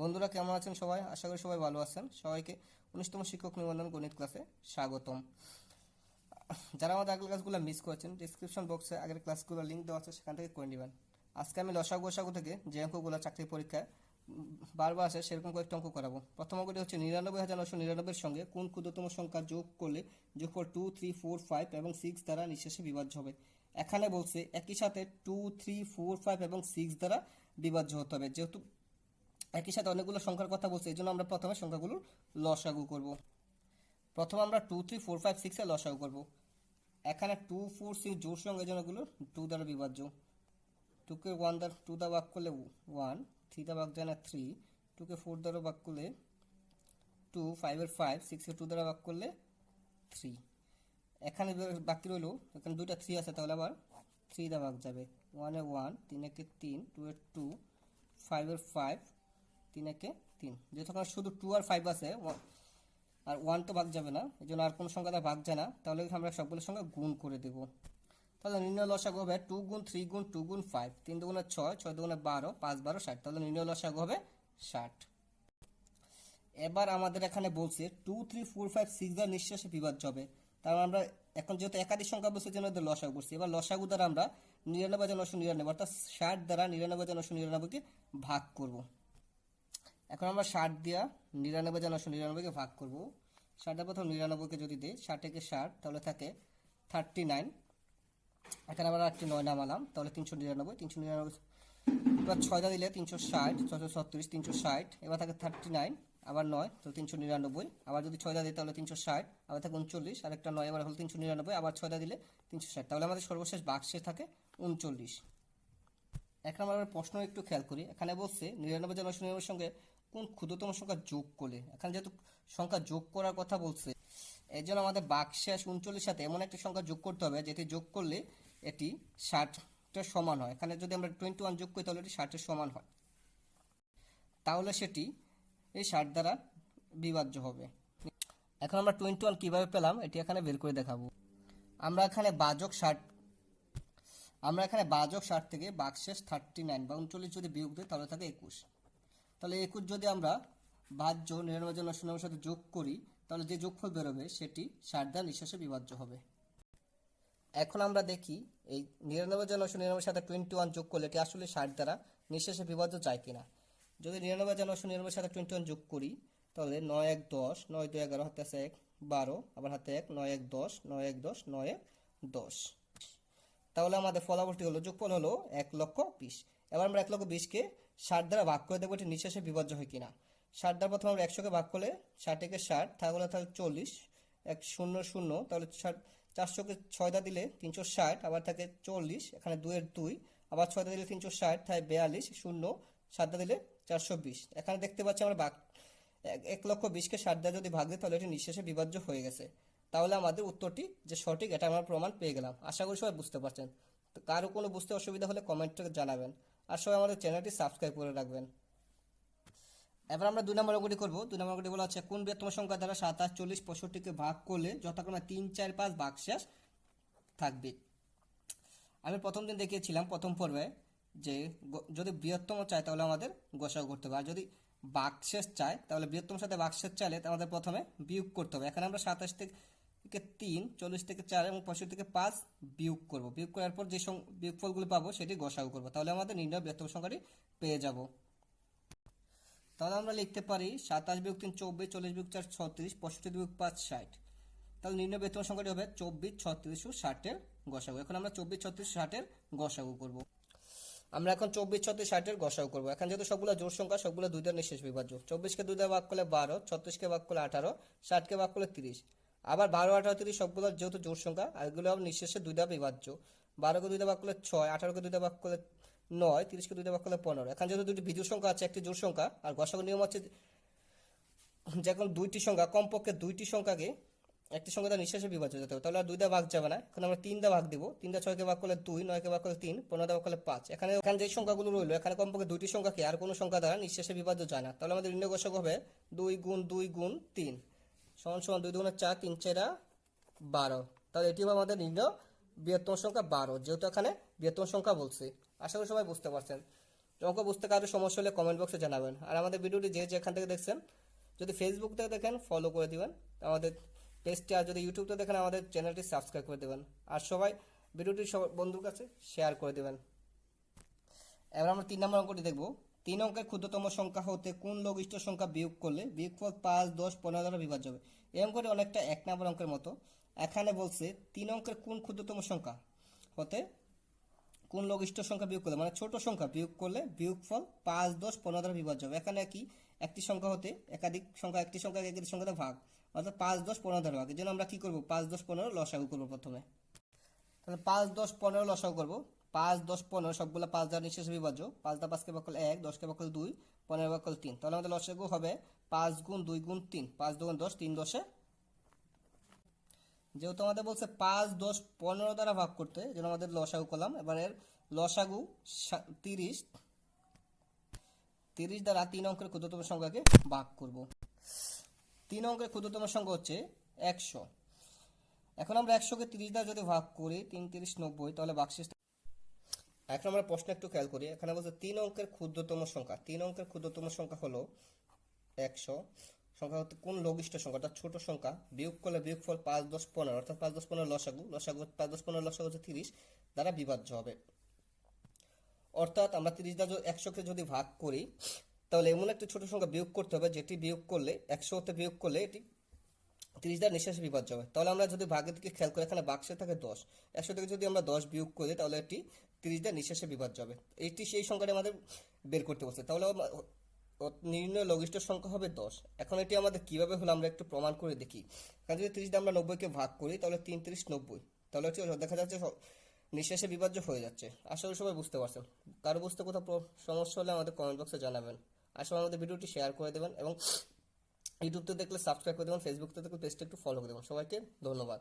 বন্ধুরা, কেমন আছেন সবাই? আশা করি সবাই ভালো আছেন। সবাইকে উনিশতম শিক্ষক নিবন্ধন গণিত ক্লাসে স্বাগতম। যারা আমাদের আগের ক্লাসগুলো মিস করেছেন ডিসক্রিপশন বক্সে আগের ক্লাসগুলো লিঙ্ক দেওয়া আছে, সেখান থেকে করে নেবেন। আজকে আমি লসাগু গোসাগু থেকে যে অঙ্কগুলো চাকরি পরীক্ষায় বারবার আসে, সেরকম কয়েকটা অঙ্ক করাবো। প্রথম অঙ্কটি হচ্ছে নিরানব্বই হাজার নশো নিরানব্বইয়ের সঙ্গে কোন ক্ষুদ্রতম সংখ্যা যোগ করলে যোগফল টু থ্রি ফোর ফাইভ এবং সিক্স দ্বারা নিঃশেষে বিভাজ্য হবে? এখানে বলছে একই সাথে টু থ্রি ফোর ফাইভ এবং সিক্স দ্বারা বিভাজ্য হতে হবে। যেহেতু একই সাথে অনেকগুলো সংখ্যার কথা বলছে এই জন্য আমরা প্রথমে সংখ্যাগুলোর লসাগু করব। প্রথমে আমরা টু থ্রি ফোর ফাইভ সিক্সের লসাগু করব। এখানে টু ফোর সিক্স জোর সঙ্গে যেন এগুলো টু দ্বারা বিভাজ্য। টুকে ওয়ান দ্বারা টু দ্বারা ভাগ করলে ওয়ান থ্রি দ্বারা ভাগ যায় না থ্রি টুকে ফোর দ্বারা ভাগ করলে টু ফাইভের ফাইভ সিক্সের টু দ্বারা ভাগ করলে থ্রি এখানে বাকি রইল, এখানে দুইটা থ্রি আছে, তাহলে আবার থ্রি দ্বারা ভাগ যাবে। ওয়ানে ওয়ান তিন একে তিন টু এর টু ফাইভের ফাইভ তিন একে তিন। যেহেতু এখানে শুধু টু আর ফাইভ আছে আর ওয়ান তো ভাগ যাবে না এই জন্য আর কোনো সংখ্যা দ্বারা ভাগ যায় না। তাহলে আমরা সবগুলোর সঙ্গে গুণ করে দেবো। তাহলে নির্ণয় লসাগু হবে টু গুণ থ্রি গুণ টু গুণ ফাইভ তিন দুগুণে ছয় ছয় দুগুণে বারো, পাঁচ বারো, ষাট। তাহলে নির্ণয় লসাগু হবে ষাট। এবার আমাদের এখানে বলছে two three four five six দ্বারা নিঃশ্বাসে বিভাজ্য হবে। তার আমরা এখন যেহেতু একাধিক সংখ্যা বলছে জন্য লসাগু করছি। এবার লসাগু দ্বারা আমরা নিরানব্বই জন নশো নিরানব্বই, অর্থাৎ ষাট দ্বারা নিরানব্বই জন নশো নিরানব্বইকে ভাগ করব। এখন আমরা ষাট দিয়া নিরানব্বই জন নশো নিরানব্বইকে ভাগ করব। ষাটের প্রথম নিরানব্বইকে যদি দিই ষাটেকে ষাট, তাহলে থাকে থার্টি নাইন এখানে আমরা একটি নয় নামালাম, তাহলে তিনশো নিরানব্বই। তিনশো নিরানব্বই, এবার ছয়টা দিলে তিনশো ষাট ছশো ছত্রিশ, তিনশো ষাট, এবার থাকে থার্টি নাইন আবার নয়, তো তিনশো নিরানব্বই। আবার যদি ছয়টা দিই, তাহলে তিনশো ষাট, আবার থাকে উনচল্লিশ আর একটা নয়, এবার হলো তিনশো নিরানব্বই, আবার ছয়টা দিলে তিনশো ষাট। তাহলে আমাদের সর্বশেষ বাক্সে থাকে উনচল্লিশ। এখন আমরা প্রশ্ন একটু খেয়াল করি। এখানে বলছে নিরানব্বই জন নিরানব্বই সঙ্গে কোন ক্ষুদ্রতম সংখ্যা যোগ করলে? এখানে যেহেতু সংখ্যা যোগ করার কথা বলছে এই জন্য আমাদের বাকশেষ উনচল্লিশ সাথে এমন একটি সংখ্যা যোগ করতে হবে যেটি যোগ করলে এটি ষাটের সমান হয়। এখানে যদি আমরা টোয়েন্টি ওয়ান যোগ করি তাহলে এটি ষাটের সমান হয়। তাহলে সেটি এই ষাট দ্বারা বিভাজ্য হবে। এখন আমরা টোয়েন্টি ওয়ান কীভাবে পেলাম এটি এখানে বের করে দেখাবো। আমরা এখানে বাজক ষাট আমরা এখানে বাজক ষাট থেকে বাকশেষ থার্টি নাইন বা উনচল্লিশ যদি বিয়োগ দিই তাহলে থাকে একুশ। তাহলে একুশ যদি আমরা বাহ্য নিরানব্বই জন শূন্যের সাথে যোগ করি, তাহলে যে যোগফল বেরোবে, সেটি ষাট দ্বারা নিঃশ্বাসে বিভাজ্য হবে। এখন আমরা দেখি, এই নিরানব্বই জন নশো নিরানব্বই সাথে টোয়েন্টি ওয়ান যোগ করলে এটি আসলে ষাট দ্বারা নিঃশ্বাসে বিভাজ্য যায় কিনা? যদি নিরানব্বই জন নশো নিরানব্বই সাথে টোয়েন্টি ওয়ান যোগ করি, তাহলে নয় এক দশ, নয় দুই এগারো, হাতে আছে এক বারো, আবার হাতে এক, নয় এক দশ, নয় এক দশ, নয় এক দশ। তাহলে আমাদের ফলাফলটি হলো, যোগফল হলো এক লক্ষ বিশ। এবার আমরা এক লক্ষ বিশকে ষাট দ্বারা ভাগ করে দেবো, এটি নিঃশ্বাসে বিভাজ্য হয় কিনা। ষাট দ্বারা প্রথমে আমরা একশোকে ভাগ করলে ষাটকে ষাট, তাহলে তাহলে চল্লিশ, এক শূন্য শূন্য, তাহলে ষাট, চারশোকে ছয়টা দিলে তিনশো ষাট, আবার থাকে চল্লিশ, এখানে দুয়ের দুই, আবার ছয়টা দিলে তিনশো ষাট থাকে বেয়াল্লিশ, শূন্য সাতটা দিলে চারশো বিশ। এখানে দেখতে পাচ্ছি আমরা ভাগ, এক- লক্ষ বিশকে ষাট দ্বারা যদি ভাগ দিই, তাহলে এটি নিঃশেষে বিভাজ্য হয়ে গেছে। তাহলে আমাদের উত্তরটি যে সঠিক, এটা আমরা প্রমাণ পেয়ে গেলাম। আশা করি সবাই বুঝতে পারছেন। তো কারও কোনো বুঝতে অসুবিধা হলে কমেন্টে জানাবেন। আর সবাই আমাদের চ্যানেলটি সাবস্ক্রাইব করে রাখবেন। এবার আমরা দুই নম্বর অঙ্কটি করব। দুই নম্বর অঙ্কটি বলা হচ্ছে, কোন বৃহত্তম সংখ্যা দ্বারা সাতাশ, চল্লিশ, পঁয়ষট্টিকে ভাগ করলে যথাক্রমে তিন, চার, পাঁচ বাকশেষ থাকবে? আমি প্রথম দিন দেখিয়েছিলাম, প্রথম পর্বে, যে যদি বৃহত্তম চায় তাহলে আমাদের গোসাও করতে হবে। আর যদি বাক্সেস চাই তাহলে বৃহত্তম সাথে বাক্সেস চাইলে আমাদের প্রথমে বিয়োগ করতে হবে। এখানে আমরা সাতাশ থেকে তিন, চল্লিশ থেকে চার এবং পঁয়ষট্টি থেকে পাঁচ বিয়োগ করব। বিয়োগ করার পর যে বিয়োগফলগুলো পাবো সেটি গোসাও করব। তাহলে আমাদের নির্ণয় বৃহত্তম সংখ্যাটি পেয়ে যাব। তাহলে আমরা লিখতে পারি সাতাশ বিয়োগ তিন চব্বিশ, চল্লিশ বিয়োগ চার ছত্রিশ, পঁয়ষট্টি বিয়োগ পাঁচ ষাট। তাহলে নিম্ন বেতন সংখ্যাটি হবে চব্বিশ, ছত্রিশ ও ষাটের গসাগু এখন আমরা চব্বিশ, ছত্রিশ, ষাটের গসাগু করব। আমরা এখন চব্বিশ, ছত্রিশ, ষাটের গসাগু করব। এখন যেহেতু সবগুলো জোর সংখ্যা, সবগুলো দুই দ্বারা নিঃশেষ বিভাজ্য। চব্বিশকে দ্বারা ভাগ করলে বারো, ছত্রিশকে ভাগ করলে আঠারো, ষাটকে ভাগ করলে তিরিশ। আবার বারো, আঠারো, তিরিশ, সবগুলো যেহেতু জোর সংখ্যা, আর এগুলো আবার নিঃশেষে দুই দ্বারা বিভাজ্য। বারোকে দুই দ্বারা ভাগ করলে ছয়, আঠারোকে দুই দ্বারা ভাগ করলে নয়, তিরিশকে দুই দ্বারা ভাগ করলে পনেরো। এখন যেহেতু দুটি বিজোড় সংখ্যা আছে, একটি জোর সংখ্যা, আর গসাগু নিয়ম হচ্ছে যখন দুইটি সংখ্যা, কমপক্ষে দুইটি সংখ্যাকে একটি সংখ্যা দ্বারা নিঃশ্বাসে বিভাজ্য যেতে হবে, তাহলে আর দুইটা ভাগ যাবে না। এখন আমরা তিনটা ভাগ দিব। তিনটা ছয়কে ভাগ করলে দুই, নয়কে ভাগ করলে তিন পনেরো ভাগ করলে পাঁচ। এখানে এখানে যে সংখ্যাগুলো রইল, এখানে কমপক্ষে দুইটি সংখ্যাকে আর কোনো সংখ্যা দ্বারা নিঃশ্বাসে বিভাজ্য যায় না। তাহলে আমাদের ঋণ হবে দুই গুণ দুই গুণ তিন। সমান সমান দুই দুগুণে চার, তিন চারা, বারো। তাহলে এটি আমাদের নির্ণয় বৃহত্তম সংখ্যা বারো, যেহেতু এখানে বৃহত্তম সংখ্যা বলছে। আশা করি সবাই বুঝতে পারছেন। অঙ্ক বুঝতে কারও সমস্যা হলে কমেন্ট বক্সে জানাবেন। আর আমাদের ভিডিওটি যে যেখান থেকে দেখছেন, যদি ফেসবুক থেকে দেখেন ফলো করে দিবেন। আমাদের পেজটি আর যদি ইউটিউব থেকে দেখেন, আমাদের চ্যানেলটি সাবস্ক্রাইব করে দেবেন। আর সবাই ভিডিওটি সব বন্ধুর কাছে শেয়ার করে দেবেন। এবার আমরা তিন নম্বর অঙ্কটি দেখব। তিন অঙ্কের ক্ষুদ্রতম সংখ্যা হতে কোন লঘিষ্ঠ সংখ্যা বিয়োগ করলে বিয়োগফল পাঁচ, দশ, পনেরো দ্বারা বিভাজ্য হবে? এই অঙ্কটি অনেকটা এক নম্বর অঙ্কের মতো। এখানে বলছে তিন অঙ্কের কোন ক্ষুদ্রতম সংখ্যা হতে কোন লঘিষ্ঠ সংখ্যা বিয়োগ করলে? মানে ছোট সংখ্যা বিয়োগ করলে বিয়োগফল পাঁচ, দশ, পনেরো দ্বারা বিভাজ্য হবে। এখানে কি? একটি সংখ্যা হতে একাধিক সংখ্যা, একটি সংখ্যা একাধিক সংখ্যাতে ভাগ। অর্থাৎ পাঁচ, দশ, পনেরো দ্বারা ভাগ। এই জন্য আমরা কি করব? পাঁচ, দশ, পনেরো লসাগু করব প্রথমে। তাহলে পাঁচ, দশ, পনেরো লসাগু করব। পাঁচ, দশ, পনেরো, সবগুলো পাঁচ দ্বারা নিঃশেষে বিভাজ্য। পাঁচ দা পাঁচকে বাকল এক দশকে বাকল দুই, পনেরো বাকল তিন। তাহলে আমাদের লসাগু হবে পাঁচ গুণ দুই গুণ তিন। পাঁচ দুগুণ দশ, তিন দশে। যেহেতু আমাদের বলছে পাঁচ, দশ, পনেরো দ্বারা ভাগ করতে যেন আমাদের লসাগু করলাম। এবার এর লসাগু তিরিশ তিরিশ দ্বারা তিন অঙ্কের ক্ষুদ্রতম সংখ্যাকে ভাগ করব। তিন অঙ্কের ক্ষুদ্রতম সংখ্যা হচ্ছে একশো। এখন আমরা একশোকে তিরিশ দ্বারা যদি ভাগ করি, তিন, তিরিশ, নব্বই, তাহলে বাক্সেস এখন আমরা প্রশ্ন একটু খেয়াল করি। এখানে বলছে, তিন অঙ্কের ক্ষুদ্রতম সংখ্যা। তিন অঙ্কের ক্ষুদ্রতম সংখ্যা হলো একশো। সংখ্যা হচ্ছে কোন লঘিষ্ঠ সংখ্যা? অর্থাৎ ছোট সংখ্যা। বিয়োগ করলে বিয়োগফল পাঁচ দশ পনেরো। অর্থাৎ পাঁচ দশ পনেরো লসাগু। লসাগু পাঁচ দশ পনেরো, লসাগু হচ্ছে তিরিশ দ্বারা বিভাজ্য হবে। অর্থাৎ আমরা তিরিশ দ্বারা একশোকে যদি ভাগ করি, তাহলে এমন একটি ছোট সংখ্যা বিয়োগ করতে হবে, যেটি বিয়োগ করলে, একশো হতে বিয়োগ করলে এটি তিরিশ দ্বারা নিঃশ্বাসে বিভাজ্য হবে। তাহলে আমরা যদি ভাগের দিকে খেয়াল করি, এখানে বাক্সে থাকে দশ। একশো থেকে যদি আমরা দশ বিয়োগ করি, তাহলে এটি তিরিশ নিঃশ্বাসে বিভাজ্য হবে এইটি সেই সংখ্যাটি আমাদের বের করতে বলছে। তাহলে নির্ণয় লঘিষ্ঠ সংখ্যা হবে দশ। এখন এটি আমাদের কীভাবে হলো আমরা একটু প্রমাণ করে দেখি। কারণ যদি তিরিশ আমরা নব্বইকে ভাগ করি, তাহলে তিন তিরিশ নব্বই। তাহলে হচ্ছে দেখা যাচ্ছে নিঃশ্বাসে বিভাজ্য হয়ে যাচ্ছে। আশা করি সবাই বুঝতে পারছেন। কারও বুঝতে কোথাও সমস্যা হলে আমাদের কমেন্ট বক্সে জানাবেন। আসলে আমাদের ভিডিওটি শেয়ার করে দেবেন এবং ইউটিউব থেকে দেখলে সাবস্ক্রাইব করে দেবেন ফেসবুক থেকে দেখলে পেজটা একটু ফলো করে দেবেন। সবাইকে ধন্যবাদ।